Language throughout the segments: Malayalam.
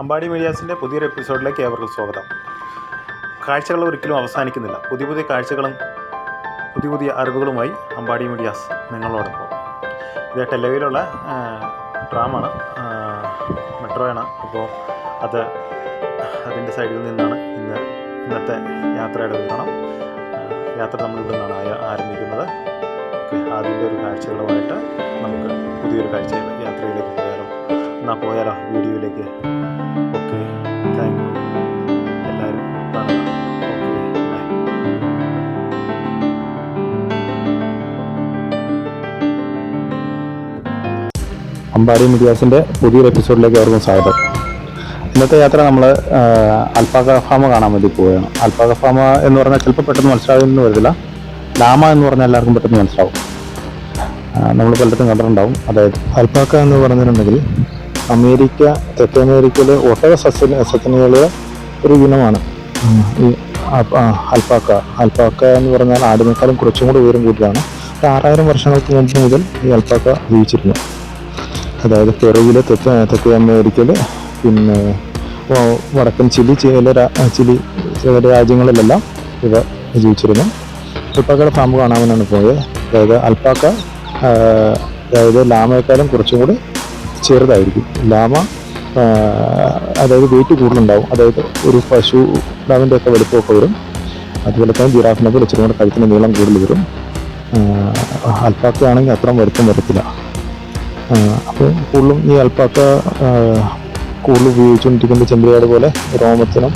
അമ്പാടി മീഡിയാസിന്റെ പുതിയൊരു എപ്പിസോഡിലേക്ക് ഏവർക്കും സ്വാഗതം. കാഴ്ചകൾ ഒരിക്കലും അവസാനിക്കുന്നില്ല. പുതിയ പുതിയ കാഴ്ചകളും പുതിയ പുതിയ അറിവുകളുമായി അമ്പാടി മീഡിയാസ് നിങ്ങളോടൊപ്പം. ഇത് ടെലവിയിലുള്ള ട്രാമാണ് മെട്രോയാണ്. അപ്പോൾ അത് അതിന്റെ സൈഡിൽ നിന്നാണ് ഇന്ന് ഇന്നത്തെ യാത്രയുടെ വിവരണം യാത്ര നമ്മളിവിടെ നിന്നാണ് ആരംഭിക്കുന്നത്. ആദ്യത്തെ ഒരു കാഴ്ചകളുമായിട്ട് നമുക്ക് പുതിയൊരു കാഴ്ചയിൽ യാത്രയിലേക്ക് എന്നാൽ പോയാലോ വീഡിയോയിലേക്ക്. ഓക്കെ താങ്ക് യു അമ്പാടി മീഡിയാസിന്റെ പുതിയൊരു എപ്പിസോഡിലേക്ക് അവർക്കും സ്വാഗതം. ഇന്നത്തെ യാത്ര നമ്മൾ അൽപ്പാക ഫാമ കാണാൻ വേണ്ടി പോവുകയാണ്. അൽപ്പാക ഫാമ എന്ന് പറഞ്ഞാൽ ചിലപ്പോൾ പെട്ടെന്ന് മനസ്സിലാവുമെന്ന് വരില്ല. ലാമ എന്ന് പറഞ്ഞാൽ എല്ലാവർക്കും പെട്ടെന്ന് മനസ്സിലാവും. നമ്മൾ പലയിടത്തും കണ്ടിട്ടുണ്ടാവും. അതായത് അൽപ്പാക്ക എന്ന് പറഞ്ഞിട്ടുണ്ടെങ്കിൽ അമേരിക്ക തെക്കേ അമേരിക്കയിലെ ഒട്ടക സസ്യ സസ്യങ്ങളുടെ ഒരു ഇനമാണ്. ഈ അൽപാക്ക. അൽപാക്ക എന്ന് പറഞ്ഞാൽ ആടിനേക്കാളും കുറച്ചും കൂടി ഉയരം ഒരു ആറായിരം വർഷങ്ങൾക്ക് മുൻപ് മുതൽ ഈ അൽപ്പാക്ക ജീവിച്ചിരുന്നു. അതായത് പെറുവിലെ തെക്ക് തെക്കേ അമേരിക്കയിൽ പിന്നെ വടക്കൻ ചിലി ചില ചിലി ചില രാജ്യങ്ങളിലെല്ലാം ഇവ ജീവിച്ചിരുന്നു. അൽപ്പാക്കയുടെ ഫാം കാണാമെന്നാണ് പോയത്. അതായത് അൽപ്പാക്ക അതായത് ലാമയെക്കാളും കുറച്ചും കൂടി ചെറുതായിരിക്കും. ലാമ അതായത് വെയിറ്റ് കൂടുതലുണ്ടാവും. അതായത് ഒരു പശു ലാമിന്റെ ഒക്കെ വലുപ്പമൊക്കെ വരും. അതുപോലെ തന്നെ ജിറാഫിനൊക്കെ ഇച്ചിരി കൂടെ കഴുത്തിന് നീളം കൂടുതൽ വരും. അൽപ്പാക്കയാണെങ്കിൽ അത്ര വലുപ്പം വരത്തില്ല. അപ്പോൾ കൂടുതലും ഈ അൽപ്പാക്ക കൂടുതൽ ഉപയോഗിച്ചുകൊണ്ടിരിക്കുന്ന ചെമ്പരിയാട് പോലെ രോമത്തിനും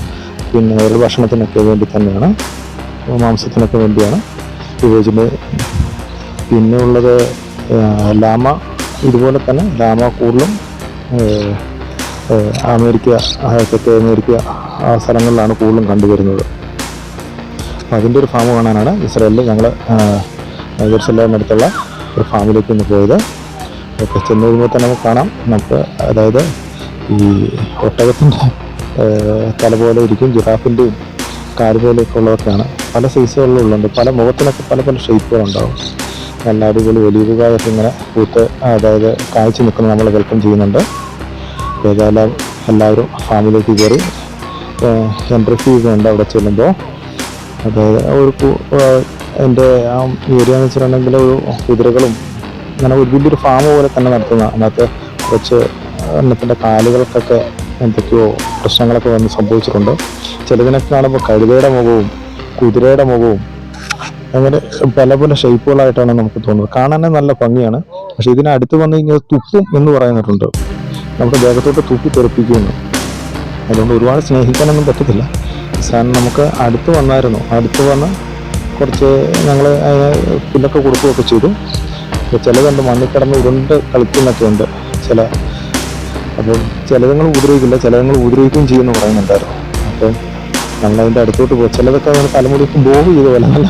പിന്നെ അവരുടെ ഭക്ഷണത്തിനൊക്കെ വേണ്ടി തന്നെയാണ്. മാംസത്തിനൊക്കെ വേണ്ടിയാണ് ഉപയോഗിച്ചിട്ട് പിന്നെ ഉള്ളത് ലാമ ഇതുപോലെ തന്നെ ആ, അമേരിക്ക തെക്കേ അമേരിക്ക ആ സ്ഥലങ്ങളിലാണ് കൂടുതലും കണ്ടുവരുന്നത്. അതിന്റെ ഒരു ഫാം കാണാനാണ് ഇസ്രായേലിൽ ഞങ്ങൾ ജെറുസലേമിനടുത്തുള്ള ഒരു ഫാമിലേക്ക് ഒന്ന് പോയത്. ഒക്കെ ചെന്ന് കഴിയുമ്പോൾ തന്നെ നമുക്ക് കാണാം. നമുക്ക് അതായത് ഈ ഒട്ടകത്തിന്റെ തല പോലെ ഇരിക്കും ജിറാഫിന്റെയും കാൽ പോലെയൊക്കെ ഉള്ളതൊക്കെയാണ്. പല സൈസുകളിലുള്ളുണ്ട് പല മുഖത്തിനൊക്കെ പല പല ഷേപ്പുകളുണ്ടാവും നല്ല അടിപൊളി ഒലിവുകായൊക്കെ ഇങ്ങനെ പൂത്ത് അതായത് കാഴ്ച നിൽക്കുന്നത് നമ്മൾ വെൽക്കം ചെയ്യുന്നുണ്ട്. ഏതായാലും എല്ലാവരും ഫാമിലേക്ക് കയറി എൻട്രി ഫീസ് ഉണ്ട് അവിടെ ചെല്ലുമ്പോൾ അതായത് ഒരു എന്റെ ആ ഏരിയ എന്ന് വെച്ചിട്ടുണ്ടെങ്കിൽ ഒരു കുതിരകളും അങ്ങനെ ഒരു വലിയൊരു ഫാം പോലെ തന്നെ നടത്തുന്ന അതിനകത്ത് കുറച്ച് എണ്ണത്തിന്റെ കാലുകൾക്കൊക്കെ എന്തൊക്കെയോ പ്രശ്നങ്ങളൊക്കെ വന്ന് സംഭവിച്ചിട്ടുണ്ട്. ചിലതിനൊക്കെ കാണുമ്പോൾ കഴുതയുടെ മുഖവും കുതിരയുടെ മുഖവും അങ്ങനെ പല പല ഷേപ്പുകളായിട്ടാണ് നമുക്ക് തോന്നുന്നത്. കാണാൻ നല്ല ഭംഗിയാണ്. പക്ഷെ ഇതിനടുത്ത് വന്നു കഴിഞ്ഞാൽ തുപ്പും എന്ന് പറയുന്നിട്ടുണ്ട്. നമുക്ക് ദേഹത്തോട്ട് തുപ്പി തെറിപ്പിക്കുന്നു. അതുകൊണ്ട് ഒരുപാട് സ്നേഹിക്കാനൊന്നും പറ്റത്തില്ല. സാധനം നമുക്ക് അടുത്ത് വന്നായിരുന്നു. അടുത്ത് വന്ന് കുറച്ച് ഞങ്ങൾ പുല്ലൊക്കെ കൊടുക്കുകയൊക്കെ ചെയ്തു. അപ്പോൾ ചിലതുണ്ട് മണ്ണിൽ ഉരുണ്ട് കളിക്കുന്നൊക്കെ ഉണ്ട്. ചില അപ്പോൾ ചിലതുങ്ങൾ ഉപദ്രവിക്കില്ല. ചിലതുങ്ങൾ ഉപദ്രവിക്കുകയും ചെയ്യുമെന്ന് പറയുന്നുണ്ടായിരുന്നു. അപ്പം ഞങ്ങളതിന്റെ അടുത്തോട്ട് പോകും ചിലതൊക്കെ അങ്ങനെ തലമുടിക്കും ബോബ് ചെയ്ത പോലെ നല്ല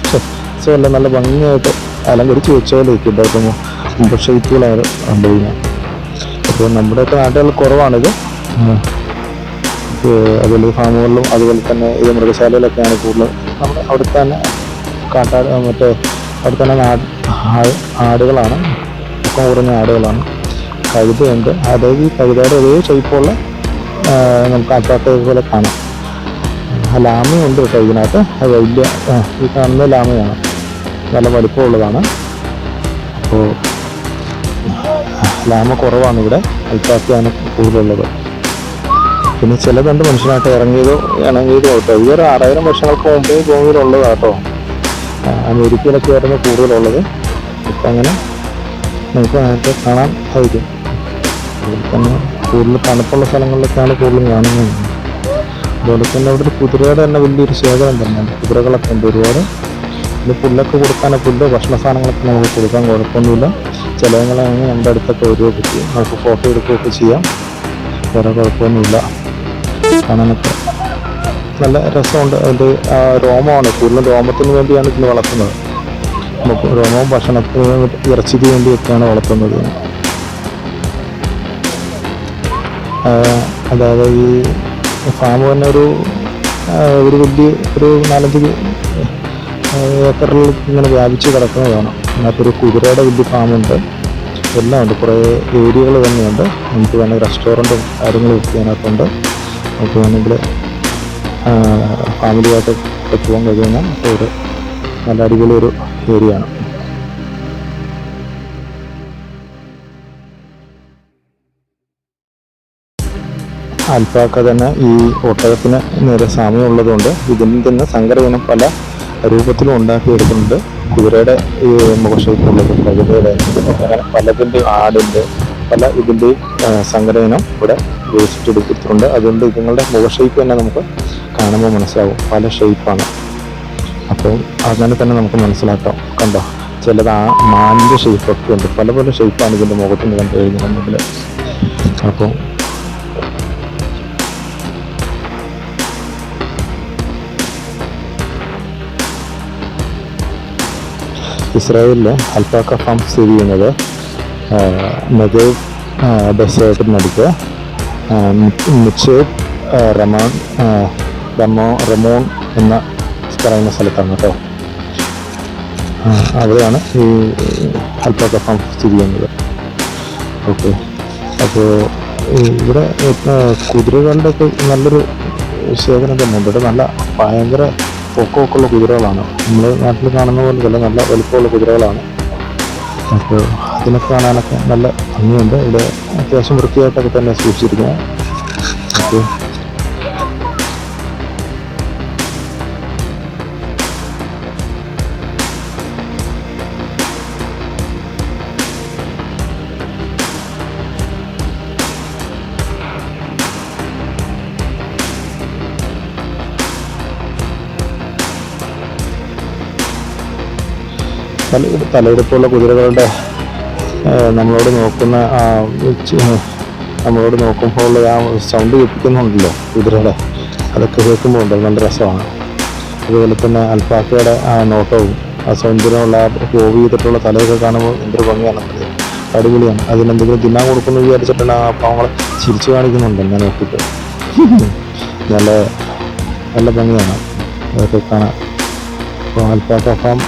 രസമല്ല നല്ല ഭംഗിയായിട്ട് അലങ്കരിച്ച് ഇരിക്കും മുമ്പ് ഷെയ്ത്തുകളാണ് കണ്ടുകഴിഞ്ഞാൽ അപ്പോൾ നമ്മുടെയൊക്കെ നാട്ടുകളിൽ കുറവാണിത്. അതുപോലെ ഫാമുകളിലും അതുപോലെ തന്നെ ഇത് മൃഗശാലയിലൊക്കെയാണ് കൂടുതൽ. നമ്മുടെ അവിടുത്തെ തന്നെ കാട്ടാട് മറ്റേ അവിടെ തന്നെ നാട് ആടുകളാണ്. ഒക്കെ കുറഞ്ഞ ആടുകളാണ്. കഴുതയുണ്ട് അതായത് ഈ കഴുതയുടെ ഒരേ ഷേപ്പുള്ള നമുക്ക് അറ്റാക്ക പോലെ കാണാം. ലാമയുണ്ട് കേട്ടോ ഇതിനകത്ത്. അത് വലിയ ഈ കാണുന്ന ലാമയാണ്. നല്ല വലിപ്പമുള്ളതാണ്. അപ്പോൾ ലാമ കുറവാണ് ഇവിടെ. അൽപ്പാത്തിയാണ് കൂടുതലുള്ളത്. പിന്നെ ചിലതുണ്ട് മനുഷ്യനായിട്ട് ഇറങ്ങിയതോ ഇണങ്ങിയതോ കേട്ടോ ഈ ഒരു ആറായിരം വർഷങ്ങൾക്ക് മുമ്പേ ഭൂമിയിലുള്ളതാണ് കേട്ടോ. അമേരിക്കയിലൊക്കെ ആയിരുന്നു കൂടുതലുള്ളത്. ഇപ്പം അങ്ങനെ നമുക്ക് അതിനകത്ത് കാണാൻ സാധിക്കും. അതുപോലെ തന്നെ കൂടുതൽ തണുപ്പുള്ള സ്ഥലങ്ങളിലൊക്കെയാണ് കൂടുതലും കാണുന്നത്. അതുപോലെ തന്നെ അവിടെ ഒരു കുതിരയുടെ തന്നെ വലിയൊരു ശേഖരം തന്നെയാണ് കുതിരകളൊക്കെ ഉണ്ട് ഒരുപാട്. പിന്നെ പുല്ലൊക്കെ കൊടുക്കാനോ. പുല്ല് ഭക്ഷണ സാധനങ്ങളൊക്കെ നമുക്ക് കൊടുക്കാൻ കുഴപ്പമൊന്നുമില്ല. ചിലവങ്ങളാണെങ്കിൽ നമ്മുടെ അടുത്തൊക്കെ വരികയൊക്കെ ചെയ്യും നമുക്ക് ഫോട്ടോ എടുക്കുകയൊക്കെ ചെയ്യാം. വേറെ കുഴപ്പമൊന്നുമില്ല. കാണാനൊക്കെ നല്ല രസമുണ്ട്. അതിന്റെ രോമമാണ്. കൂടുതലും രോമത്തിന് വേണ്ടിയാണ് ഇതിന് വളർത്തുന്നത്. നമുക്ക് രോമവും ഭക്ഷണത്തിന് ഇറച്ചിക്ക് വേണ്ടിയൊക്കെയാണ് വളർത്തുന്നത്. അതായത് ഈ ഫാം തന്നെ ഒരു ഒരു വലിയ ഒരു നാലഞ്ച് ഏക്കറിൽ ഇങ്ങനെ വ്യാപിച്ച് കിടക്കുന്നതാണ്. അതിനകത്തൊരു കുതിരയുടെ വലിയ ഫാമുണ്ട്. എല്ലാം ഉണ്ട്. കുറേ ഏരിയകൾ തന്നെയുണ്ട്. നമുക്ക് വേണമെങ്കിൽ റെസ്റ്റോറന്റും കാര്യങ്ങളും ഒക്കെ അതിനകത്തുണ്ട് നമുക്ക് വേണമെങ്കിൽ ഫാമിലിയായിട്ട് ഒക്കെ പോകാൻ കഴിയുന്ന ഒരു നല്ല അടിപൊളി ഒരു ഏരിയ ആണ് അൽപ്പാക്ക തന്നെ ഈ ഒട്ടകത്തിന് നേരെ സാമ്യമുള്ളതുകൊണ്ട് ഇതിൽ തന്നെ സങ്കരയിനം പല രൂപത്തിലും ഉണ്ടാക്കിയെടുക്കുന്നുണ്ട്. കുതിരയുടെ ഈ മുഖഷേപ്പുള്ളത് പ്രകൃതിയുടെ അങ്ങനെ പലതിന്റെ ആടിന്റെ പല ഇതിന്റെയും സംഘടനം ഇവിടെ വികസിച്ചെടുത്തിട്ടുണ്ട് അതുകൊണ്ട് ഇതുങ്ങളുടെ മുഖഷേപ്പ് തന്നെ നമുക്ക് കാണുമ്പോൾ മനസ്സിലാവും. പല ഷേപ്പാണ് അപ്പോൾ അങ്ങനെ തന്നെ നമുക്ക് മനസ്സിലാക്കാം. കണ്ടോ? ചിലത് ആ മാനിന്റെ ഷേപ്പൊക്കെ ഉണ്ട്. പല പല ഷേപ്പാണ് ഇതിന്റെ മുഖത്തിന് കണ്ടു നമ്മൾ അപ്പോൾ ഇസ്രായേലിലെ അൽപ്പാക്ക ഫാം സ്ഥിതി ചെയ്യുന്നത് നദേവ് ഡെസേർട്ടിനടുത്ത് മിച്ചേബ് റമാൻ റമോ റമോൺ എന്ന പറയുന്ന സ്ഥലത്താണ് കേട്ടോ അവിടെയാണ് ഈ അൽപ്പാക്ക ഫാം സ്ഥിതി ചെയ്യുന്നത്. ഓക്കെ. അപ്പോൾ ഇവിടെ കുതിരകളുടെയൊക്കെ നല്ലൊരു ശേഖരം തന്നെ ഇവിടെ നല്ല ഭയങ്കര പൊക്കമൊക്കെ ഉള്ള കുതിരകളാണ്. നമ്മൾ നാട്ടിൽ കാണുന്ന പോലെ തന്നെ നല്ല വലുപ്പമുള്ള കുതിരകളാണ്. അപ്പോൾ അതിനൊക്കെ കാണാനൊക്കെ നല്ല ഭംഗിയുണ്ട്. ഇവിടെ അത്യാവശ്യം വൃത്തിയായിട്ടൊക്കെ തന്നെ സൂക്ഷിച്ചിരിക്കുന്നത് ഓക്കെ തല തലയെടുപ്പുള്ള കുതിരകളുടെ നമ്മളോട് നോക്കുന്ന നമ്മളോട് നോക്കുമ്പോൾ ആ സൗണ്ട് കേൾപ്പിക്കുന്നുണ്ടല്ലോ കുതിരയുടെ അതൊക്കെ കേൾക്കുമ്പോൾ ഉണ്ട്. നല്ല രസമാണ്. അതുപോലെ തന്നെ അൽപ്പാക്കയുടെ ആ നോട്ടവും ആ സൗന്ദര്യമുള്ള ആ ഹോവി ചെയ്തിട്ടുള്ള തലയൊക്കെ കാണുമ്പോൾ എന്തൊരു ഭംഗിയാണ്. അടിപൊളിയാണ്. അതിനെന്തെങ്കിലും തിന്നാൻ കൊടുക്കുന്നു വിചാരിച്ചിട്ടാണ് ആ പാവങ്ങളെ ചിരിച്ചു കാണിക്കുന്നുണ്ട് ഞാൻ നോക്കിയിട്ട്. നല്ല നല്ല ഭംഗിയാണ്. അതൊക്കെ കാണാൻ അപ്പോൾ അൽപ്പാക്ക ഫാം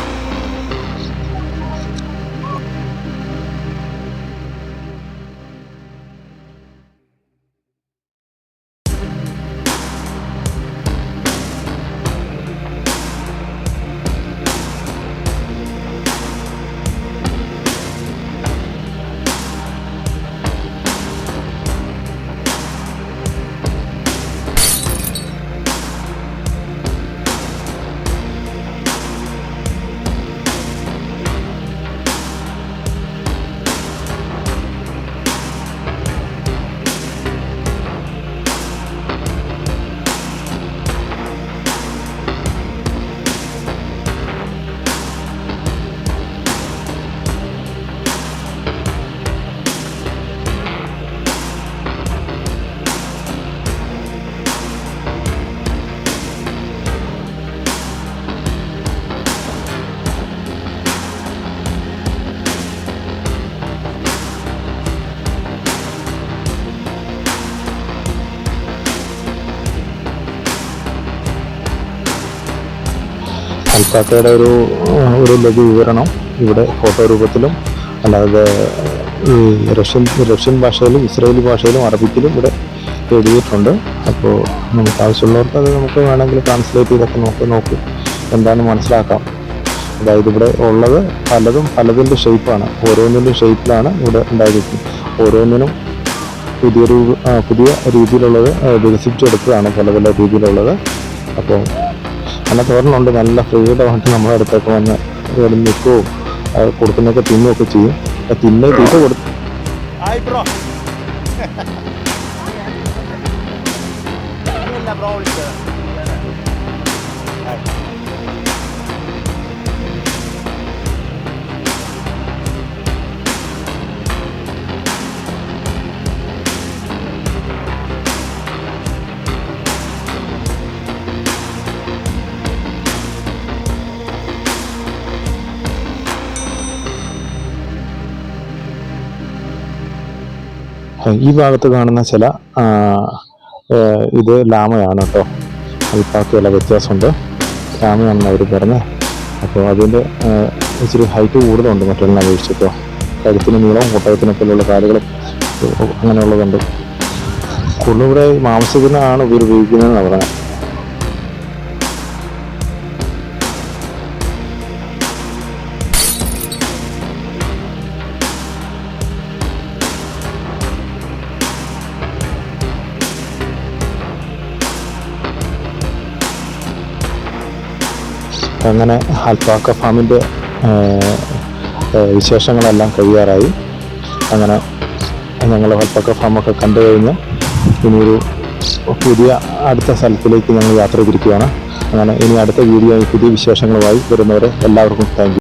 അൽപ്പാക്കയുടെ ഒരു ഒരു ലഘു വിവരണം ഇവിടെ ഫോട്ടോ രൂപത്തിലും അല്ലാതെ ഈ റഷ്യൻ റഷ്യൻ ഭാഷയിലും ഇസ്രായേലി ഭാഷയിലും അറബിക്കിലും ഇവിടെ എഴുതിയിട്ടുണ്ട്. അപ്പോൾ നമുക്ക് ആവശ്യമുള്ളവർക്ക് അത് നമുക്ക് വേണമെങ്കിൽ ട്രാൻസ്ലേറ്റ് ചെയ്തൊക്കെ നോക്ക് നോക്കി. എന്താണ് മനസ്സിലാക്കാം. അതായത് ഇവിടെ ഉള്ളത് പലതും പലതിന്റെ ഷേപ്പാണ് ഓരോന്നിന്റെ ഷേപ്പിലാണ് ഇവിടെ ഉണ്ടായിരിക്കുന്നത് ഓരോന്നിനും പുതിയ പുതിയ രീതിയിലുള്ളത് വികസിപ്പിച്ചെടുത്തതാണ് പല പല രീതിയിലുള്ളത്. അപ്പോൾ അങ്ങനെ ഒരെണ്ണമുണ്ട് നല്ല ഫ്രീഡമായിട്ട് നമ്മളെ അടുത്തൊക്കെ വന്ന് ഇവിടെ നിൽക്കുകയും അത് കൊടുക്കുന്നൊക്കെ തിന്നുകയൊക്കെ ചെയ്യും. തിന്ന് തീറ്റ കൊടുത്തു Hi ഈ ഭാഗത്ത് കാണുന്ന ചില ഇത് ലാമയാണ് കേട്ടോ. അൽപ്പാക്കിയുള്ള വ്യത്യാസമുണ്ട്. ലാമയാണെന്ന് അവർ പറഞ്ഞത് അപ്പോൾ അതിന്റെ ഇച്ചിരി ഹൈറ്റ് കൂടുതലുണ്ട് മറ്റൊന്നിനെ അപേക്ഷിച്ചിട്ടോ. കഴുത്തിന് നീളവും കൊട്ടയത്തിനെ പോലുള്ള കാലുകളും അങ്ങനെയുള്ളതുണ്ട്. കൂടുതലും ഇവിടെ മാംസത്തിനാണ് ഇവർ ഉപയോഗിക്കുന്നതെന്ന് പറഞ്ഞത് അങ്ങനെ അൽപ്പാക്ക ഫാമിന്റെ വിശേഷങ്ങളെല്ലാം കഴിയാറായി. അങ്ങനെ ഞങ്ങൾ അൽപ്പാക്ക ഫാമൊക്കെ കണ്ടു കഴിഞ്ഞ് ഇനിയൊരു പുതിയ അടുത്ത സ്ഥലത്തിലേക്ക് ഞങ്ങൾ യാത്ര തിരിക്കുകയാണ്. അങ്ങനെ ഇനി അടുത്ത വീഡിയോ പുതിയ വിശേഷങ്ങളുമായി വരുന്നവരെ എല്ലാവർക്കും താങ്ക്